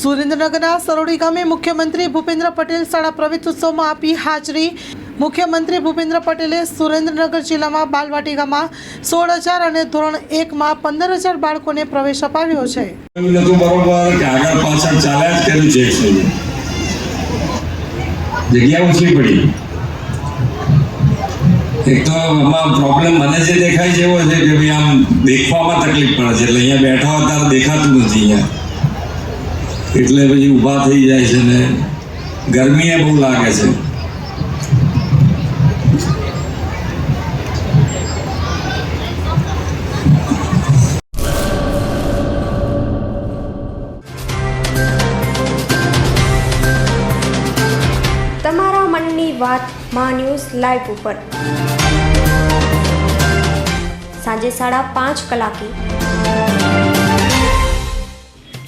સુરેન્દ્રનગરના સરોડી ગામે મુખ્યમંત્રી ભૂપેન્દ્ર પટેલ શાળા પ્રવેશ ઉત્સવમાં આપી હાજરી. મુખ્યમંત્રી ભૂપેન્દ્ર પટેલે સુરેન્દ્રનગર જિલ્લામાં બાલવાટિકામાં સોળ હજાર અને ધોરણ એકમાં પંદર હજાર બાળકોને પ્રવેશ અપાવ્યો છે. જગ્યા ઓછી પડી. એક તો આમાં પ્રોબ્લેમ મને જે દેખાય છે એવો છે કે ભાઈ આમ દેખવામાં તકલીફ પડે છે. એટલે અહીંયા બેઠા ત્યારે દેખાતું નથી અહીંયા. એટલે પછી ઊભા થઈ જાય છે ને ગરમી બહુ લાગે છે. તમારા મનની વાત મા ન્યૂઝ લાઈવ ઉપર. સાંજે સાડા પાંચ કલાકે.